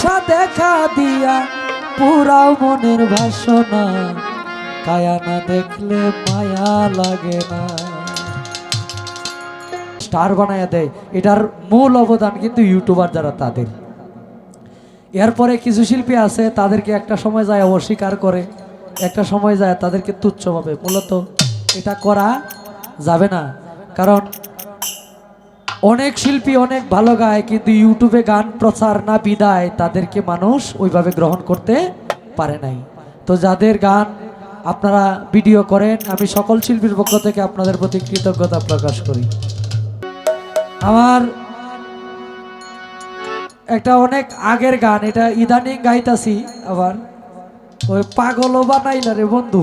আইসা দেখা দিয়া পুরাও মনের ভাষণা। কায়া না দেখলে মায়া লাগে না। স্টার বানায়া দেয় এটার মূল অবদান কিন্তু ইউটিউবার যারা তাদের। এরপরে কিছু শিল্পী আছে, তাদেরকে একটা সময় যায় অস্বীকার করে, একটা সময় যায় তাদেরকে তুচ্ছ ভাবে। মূলত এটা করা যাবে না। কারণ অনেক শিল্পী অনেক ভালো গায়, কিন্তু ইউটিউবে গান প্রচার না বিদায় তাদেরকে মানুষ ওইভাবে গ্রহণ করতে পারে নাই। তো যাদের গান আপনারা ভিডিও করেন, আমি সকল শিল্পীর পক্ষ থেকে আপনাদের প্রতি কৃতজ্ঞতা প্রকাশ করি। আমার একটা অনেক আগের গান, এটা ইদানিং গাইতাছি আবার। ওই পাগলও বানাইলা রে বন্ধু।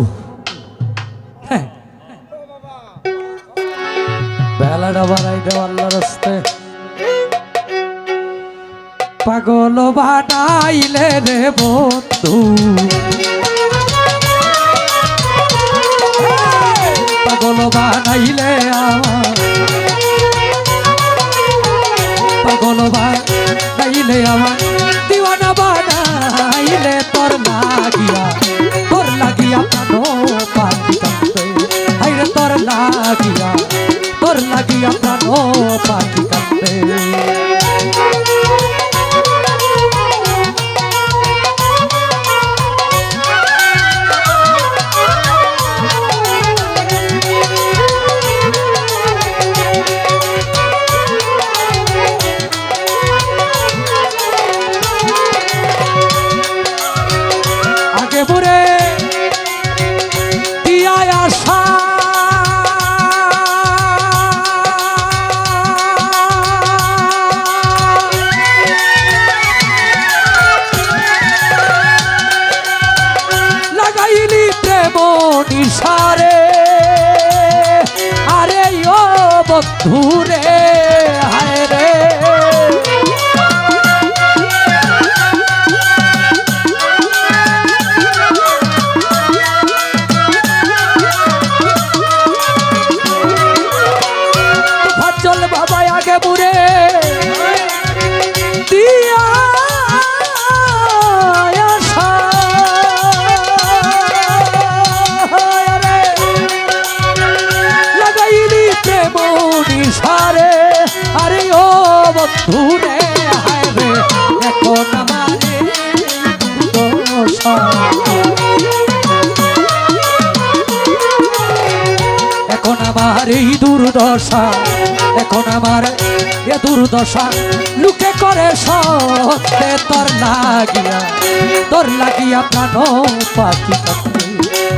বেলাটা বাড়াই দেও আল্লাহ রাস্তে পাগল বাটাইলে রে বন্ধু। নিশারে আরে ও বন্ধুরে এখন আমারে এই দুর্দশা, এখন আমার এ দুর্দশা। লুকে করে সত্যে তোর লাগিয়া তোর লাগিয়া প্রাণ পাখি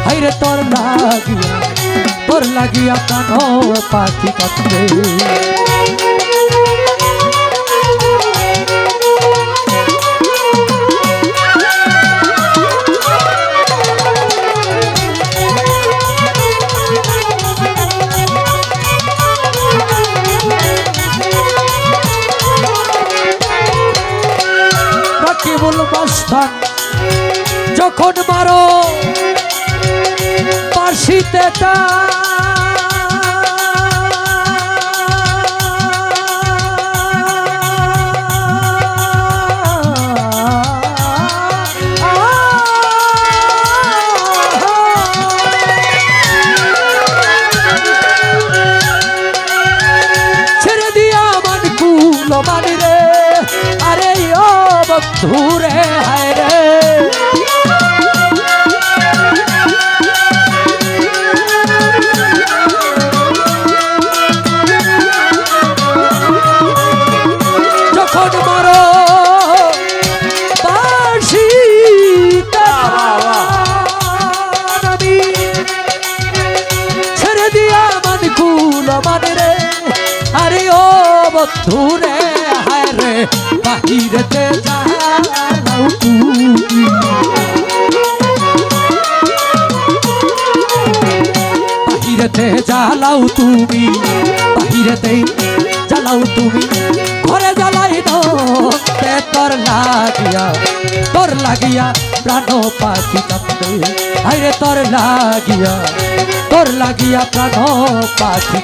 হাইরে তোর লাগিয়া তোর লাগিয়া প্রাণ পাখি কান্দে রাকিবুল মাস্তান যখন মারো পার্সিতে ছেড়ে দিয়া বন্ধু রে হায় রে। যখন মারো ছেড়ে দিয়া মান কুল মানে রে। আরে ও বন্ধু রে বাহিরেতে যাও তুমি। বাহিরেতে জ্বালাও তুমি বাহিরেতে জ্বালাও তুমি। ঘরে জ্বালাই তে তোর লাগিয়া তোর লাগিয়া প্রাণ পাখি কান্দে আরে তোর লাগিয়া তোর লাগিয়া প্রাণ পাখি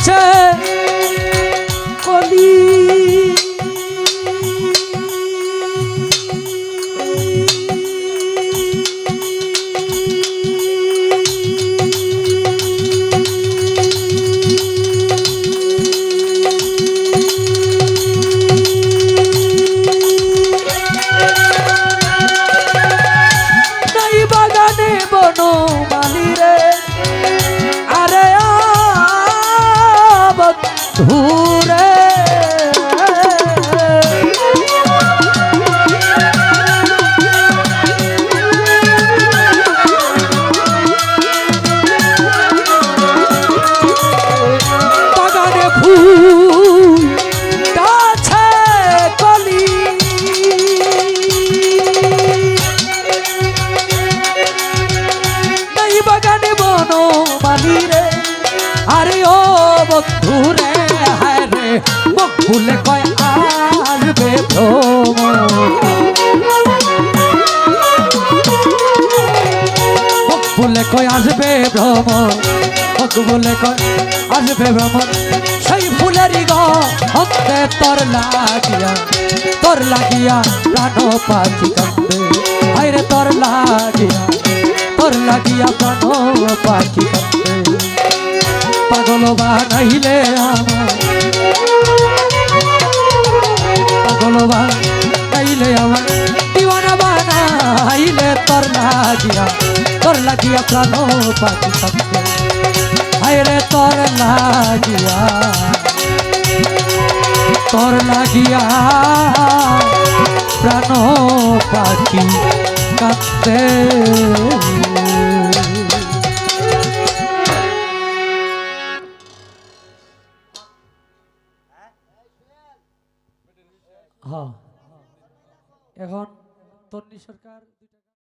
আছে। কবি ধুরে মুখ ভুলে কয় আসবে মুখ ভুলে কয় আসবে ভ্রমণ মুখ ভুলে কয় আসবে ভ্রমণ সেই ফুলেরই গ হতে তোর লাগিয়া তোর লাগিয়া প্রাণ পাখি কান্দে হায়রে তোর লাগিয়া তোর লাগিয়া প্রাণ পাখি কান্দে পাগল বানাইলে আমার পাগল বানাইলে আমার দিওয়ানা বানাইলে তোর লাগিয়া তোর লাগিয়া প্রাণ পাখি কান্দে হায়রে তোর লাগিয়া তোর লাগিয়া প্রাণ পাখি কাঁদতে এখন তন্নি সরকার